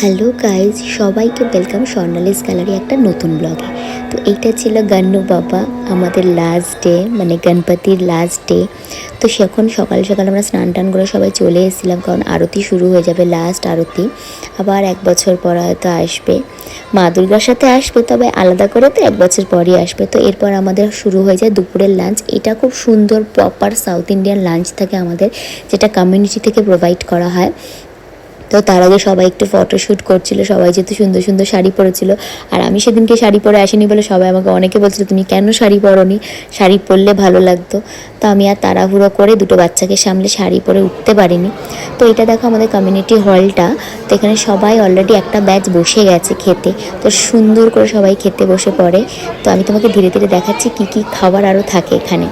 Hello guys, সবাইকে welcome Swarnali's gallery একটা নতুন ব্লগে তো এইটা ছিল গান্নু বাবা, আমাদের লাস্ট ডে মানে গণপতির লাস্ট ডে তো সেখন সকাল সকাল আমরা স্নান টান করে সবাই চলে এসেছিলাম, কারণ আরতি শুরু হয়ে যাবে লাস্ট আরতি। আবার এক বছর পর হয়তো আসবে। মা দুর্গার সাথে আসবে, তবে আলাদা করে তো এক বছর পরই আসবে। তো এরপর আমাদের শুরু হয়ে যায় দুপুরের লাঞ্চ এটা খুব সুন্দর প্রপার সাউথ ইন্ডিয়ান লাঞ্চ থাকে আমাদের, যেটা কমিউনিটি থেকে প্রোভাইড করা হয়। তো তার আগে সবাই একটু ফটোশ্যুট করছিল, সবাই যেহেতু সুন্দর সুন্দর শাড়ি পরেছিল। আর আমি সেদিনকে শাড়ি পরে আসিনি বলে সবাই আমাকে অনেকে বলছিল, তুমি কেন শাড়ি পরোনি? শাড়ি পরলে ভালো লাগতো। তো আমি আর তাড়াহুড়ো করে দুটো বাচ্চাকে সামলে শাড়ি পরে উঠতে পারিনি। তো এটা দেখো আমাদের কমিউনিটি হলটা তো এখানে সবাই অলরেডি একটা ব্যাচ বসে গেছে খেতে। তো সুন্দর করে সবাই খেতে বসে পড়ে। তো আমি তোমাকে ধীরে ধীরে দেখাচ্ছি কি কি খাবার আরও থাকে এখানে।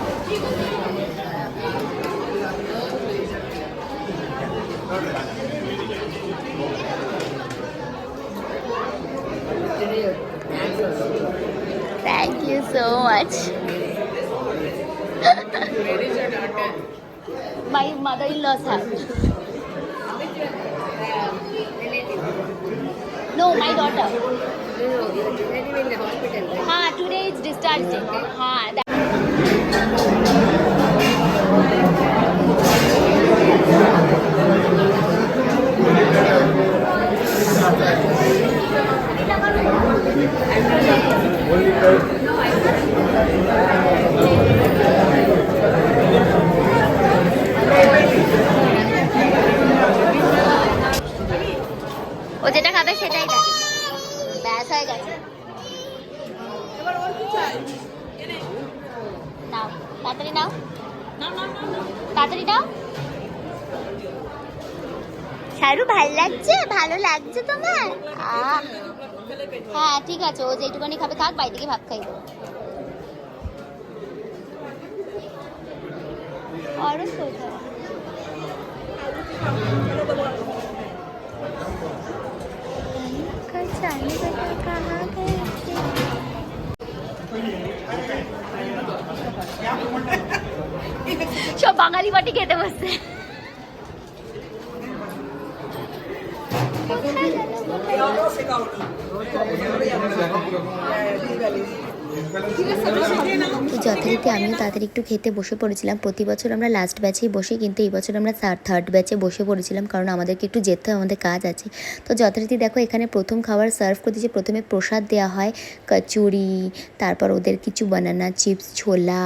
you so much. Where is your daughter? My mother-in-law's house. No, my daughter. No, in the hospital. Ha, today it's discharge. Ha. That সেটাই ব্যাস হয়ে গেছে। নাও তাড়াতাড়ি নাও। তাড়াতাড়ি নাও। শারু ভালো লাগছে? ভালো লাগছে তোমার? হ্যাঁ ঠিক আছে। ও যেটুকানি খাবে থাক বাড়ি থেকে ভাত খাইব। কোথায়? সব বাঙালি বাটি খেতে বসছে তো যথারীতি আমিও তাড়াতাড়ি একটু খেতে বসে পড়েছিলাম। প্রতি বছর আমরা লাস্ট ব্যাচেই বসি, কিন্তু এই বছর আমরা থার্ড ব্যাচে বসে পড়েছিলাম, কারণ আমাদেরকে একটু যেতে হয় আমাদের কাজ আছে। তো যথারীতি দেখো, এখানে প্রথম খাবার সার্ভ করতে যে প্রথমে প্রসাদ দেওয়া হয়, কচুরি, তারপর ওদের কিছু বানানা চিপস ছোলা,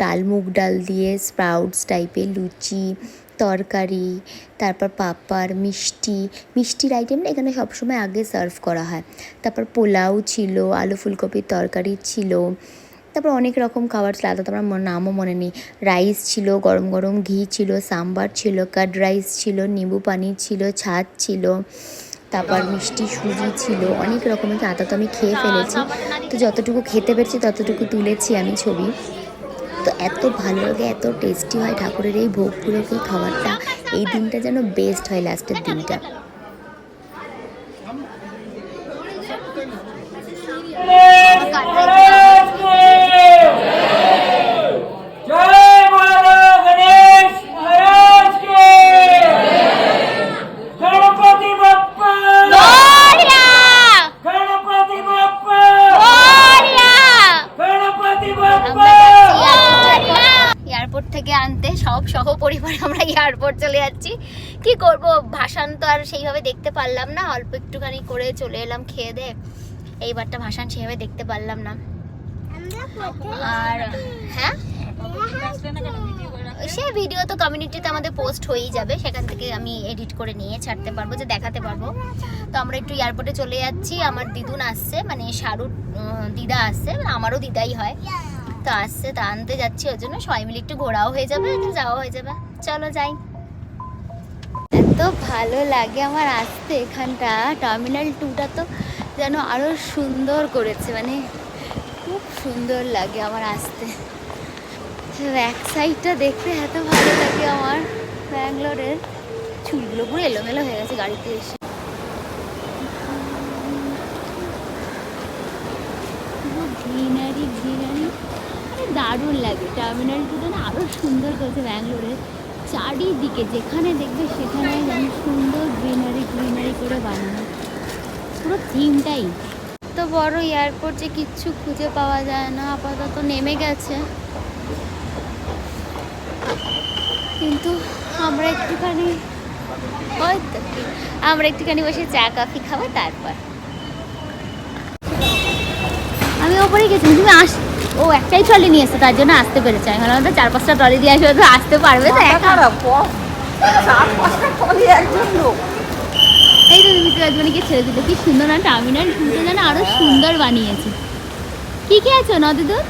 ডাল, মুগ ডাল দিয়ে স্প্রাউটস টাইপের লুচি তরকারি, তারপর পাঁপড়, মিষ্টি, মিষ্টির আইটেমটা এখানে সবসময় আগে সার্ভ করা হয়। তারপর পোলাও ছিল, আলু ফুলকপির তরকারি ছিল, তারপর অনেক রকম খাবার ছিল তোমার মনে- নামও মনে নেই। রাইস ছিল, গরম গরম ঘি ছিল, সাম্বার ছিল কার্ড রাইস ছিল, নিম্বু পানি ছিল, ছাদ ছিল, তারপর মিষ্টি সুজি ছিল, অনেক রকমের আতা তো আমি খেয়ে ফেলেছি। তো যতটুকু খেতে পেরেছি ততটুকু তুলেছি আমি ছবি। তো এত ভালো লাগে, এত টেস্টি হয় ঠাকুরের এই ভোগগুলোকে খাবারটা। এই দিনটা যেন বেস্ট হয় লাস্টের দিনটা। সহ পরিবারে আমরা এয়ারপোর্ট চলে যাচ্ছি। কি করব? ভাসান তো আর সেইভাবে দেখতে পারলাম না। অল্প একটুখানি করে চলে এলাম খেয়ে দে। এইবারটা ভাসান সেইভাবে দেখতে পারলাম না। আর হ্যাঁ? সে ভিডিও তো কমিউনিটিতে আমাদের পোস্ট হয়েই যাবে। সেখান থেকে আমি এডিট করে নিয়ে ছাড়তে পারব যে দেখাতে পারব। তো আমরা একটু এয়ারপোর্টে চলে যাচ্ছি। আমার দিদুন আসছে মানে শাহরুখ দিদা আসছে। মানে আমারও দিদাই হয়। তো আসছে, তা আনতে যাচ্ছি, ওর জন্য সবাই মিলে একটু ঘোরাও হয়ে যাবে যাওয়া হয়ে যাবে। চলো যাই। এত ভালো লাগে আমার আসতে এখানটা। টার্মিনাল টুটা তো যেন আরও সুন্দর করেছে মানে খুব সুন্দর লাগে আমার আসতে। ব্যাক সাইডটা দেখতে এত ভালো লাগে আমার। ব্যাঙ্গালোরের। চুলগুলো পুরো এলোমেলো হয়ে গেছে গাড়িতে এসে গ্রিনারি গ্রিনারি দারুণ লাগে। টার্মিনাল টুটা না আরও সুন্দর করেছে ব্যাঙ্গালোরের। চারিদিকে যেখানে দেখবে সেখানে যেন সুন্দর গ্রিনারি গ্রিনারি করে বানানো। পুরো থিমটাই তো বড় এয়ারপোর্ট যে কিচ্ছু খুঁজে পাওয়া যায় না আপাতত নেমে গেছে। কিন্তু আমরা একটুখানি ওই আমরা একটুখানি বসে চা কফি খাব তারপর। আমি ওপরে গেছি তুমি আস ও একটাই ট্রলি নিয়ে এসছে তার জন্য আসতে পেরেছে। আমি ভাবলাম তো চার পাঁচটা ট্রলি দিয়ে আসবে তো আসতে পারবে তো একা? চার পাঁচটা টলি একজন লোক। এই তো তুমি রাজবাণীকে ছেড়ে দিল। কি সুন্দর না টার্মিনাল টুতে যেন আরও সুন্দর বানিয়েছে। কি খেয়েছো নদীদুধ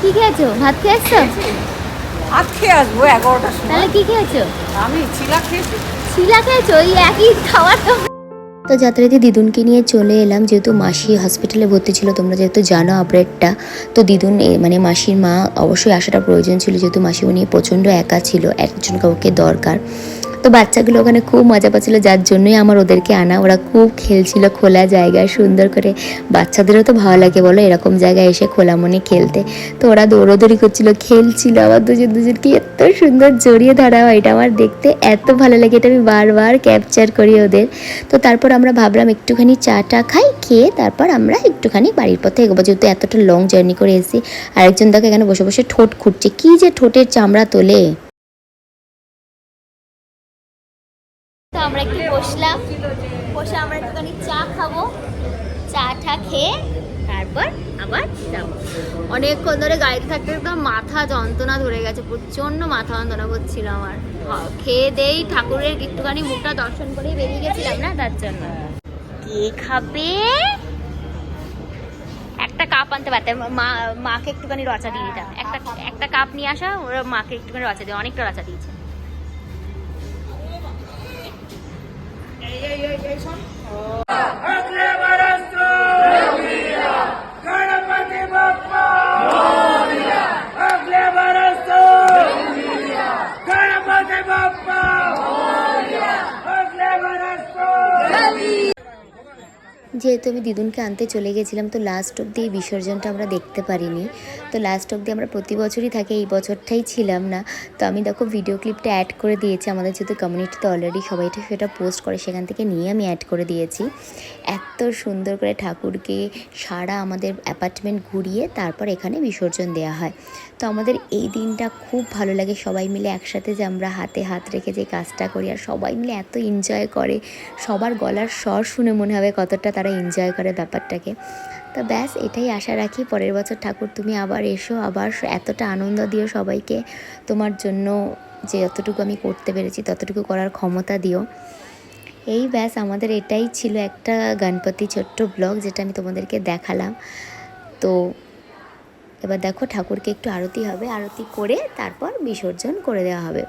কি খেয়েছো? ভাত খেয়েছো? আজকে আসব এগারোটার সময়। তাহলে কি খেয়েছো? আমি চিলা খেয়েছি। শিলা খেয়েছো? ওই একই খাবার তো তো যাত্রাতে দিদুনকে নিয়ে চলে এলাম। যেহেতু মাসি হসপিটালে ভর্তি ছিল, তোমরা যেহেতু জানো আপডেটটা তো দিদুন মানে মাসির মা অবশ্যই আসাটা প্রয়োজন ছিল, যেহেতু মাসি উনি প্রচণ্ড একা ছিল, একজন কাউকে দরকার। তো বাচ্চাগুলো ওখানে খুব মজা পাচ্ছিল, যার জন্যই আমার ওদেরকে আনা। ওরা খুব খেলছিল খোলা জায়গায় সুন্দর করে। বাচ্চাদেরও তো ভালো লাগে বলো, এরকম জায়গায় এসে খোলা মনে খেলতে। তো ওরা দৌড়োদৌড়ি করছিল, খেলছিল। আবার দুজন, দুজনকে এত সুন্দর জড়িয়ে ধরা হয়, এটা আমার দেখতে এত ভালো লাগে। এটা আমি বারবার ক্যাপচার করি ওদের। তো তারপর আমরা ভাবলাম একটুখানি চাটা খাই, খেয়ে তারপর আমরা একটুখানি বাড়ির পথে এগোবো। যেহেতু এতটা লং জার্নি করে এসেছি, আরেকজন দেখো এখানে বসে বসে ঠোঁট খুঁটছে। কী যে ঠোঁটের চামড়া তোলে। তো আমরা একটু বসলাম। বসে আমরা একটুখানি চা খাব। চা টা খেয়ে তারপর আবার যাব। অনেকক্ষণ ধরে গাড়িতে থাকতে মাথা যন্ত্রণা ধরে গেছে, প্রচণ্ড মাথা যন্ত্রণা করছিল আমার। খেয়ে দেই, ঠাকুরের একটুখানি মুখটা দর্শন করে বেরিয়ে গেছিলাম না, তার জন্য। কে খাবে? একটা কাপ আনতে পারতে, মা, মাকে একটুখানি রচা দিয়ে দিতাম। একটা একটা কাপ নিয়ে আসা, ওরা মাকে একটুখানি রচা দিয়ে, অনেকটা রচা দিয়েছে। 要要要先唱好二八 যেহেতু আমি দিদুনকে আনতে চলে গেছিলাম, তো লাস্ট অব্দি এই বিসর্জনটা আমরা দেখতে পারিনি। তো লাস্ট অব্দি আমরা প্রতি বছরই থাকি, এই বছরটাই ছিলাম না। তো আমি দেখো ভিডিও ক্লিপটা অ্যাড করে দিয়েছি, আমাদের যেহেতু কমিউনিটিতে অলরেডি সবাই এটা সেটা পোস্ট করে, সেখান থেকে নিয়ে আমি অ্যাড করে দিয়েছি। এত সুন্দর করে ঠাকুরকে সারা আমাদের অ্যাপার্টমেন্ট ঘুরিয়ে তারপর এখানে বিসর্জন দেওয়া হয়। তো আমাদের এই দিনটা খুব ভালো লাগে, সবাই মিলে একসাথে যে আমরা হাতে হাত রেখে যে কাজটা করি, আর সবাই মিলে এত এনজয় করে, সবার গলার স্বর শুনে মনে হবে কতটা তারা এনজয় করে ব্যাপারটাকে। তো ব্যাস, এটাই আশা রাখি। পরের বছর ঠাকুর তুমি আবার এসো, আবার এতটা আনন্দ দিও সবাইকে। তোমার জন্য যে যতটুকু আমি করতে পেরেছি, ততটুকু করার ক্ষমতা দিও। এই ব্যাস, আমাদের এটাই ছিল একটা গণপতি ছোট্ট ব্লগ, যেটা আমি তোমাদেরকে দেখালাম। তো এবার দেখো, ঠাকুরকে একটু আরতি হবে। আরতি করে তারপর বিসর্জন করে দেওয়া হবে।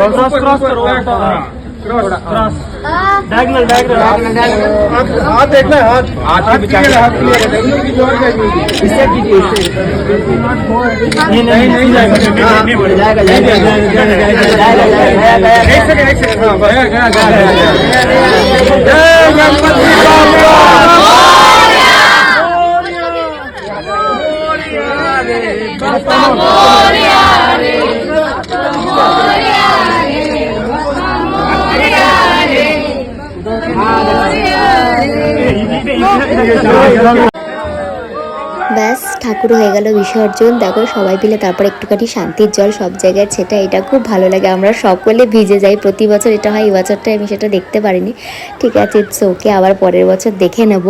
क्रॉस क्रॉस क्रॉस करो क्रॉस डायगनल डायगनल हाथ देखना हाथ हाथ के बिचारे हाथ की ज़ोर इससे कीजिए नहीं नहीं नहीं जाएगा जाएगा जाएगा जाएगा जाएगा एक सेकंड एक सेकंड हाँ गया गया गया ব্যাস ঠাকুর হয়ে গেল বিসর্জন। দেখো সবাই মিলে তারপর একটুখানি শান্তির জল সব জায়গায় সেটা এটা খুব ভালো লাগে। আমরা সকলে ভিজে যাই। প্রতি বছর এটা হয় এই বছরটা আমি সেটা দেখতে পারিনি। ঠিক আছে ইটস ওকে আবার পরের বছর দেখে নেব।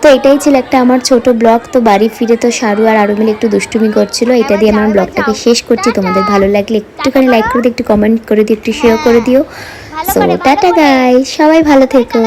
তো এটাই ছিল একটা আমার ছোট ব্লগ। তো বাড়ি ফিরে তো সারু আর আরও মিলে একটু দুষ্টুমি করছিল। এটা দিয়ে আমার ব্লগটাকে শেষ করছি। তোমাদের ভালো লাগলে একটুখানি লাইক করে দিও একটু কমেন্ট করে দিও একটু শেয়ার করে দিও। সো টাটা গাই সবাই ভালো থেকো।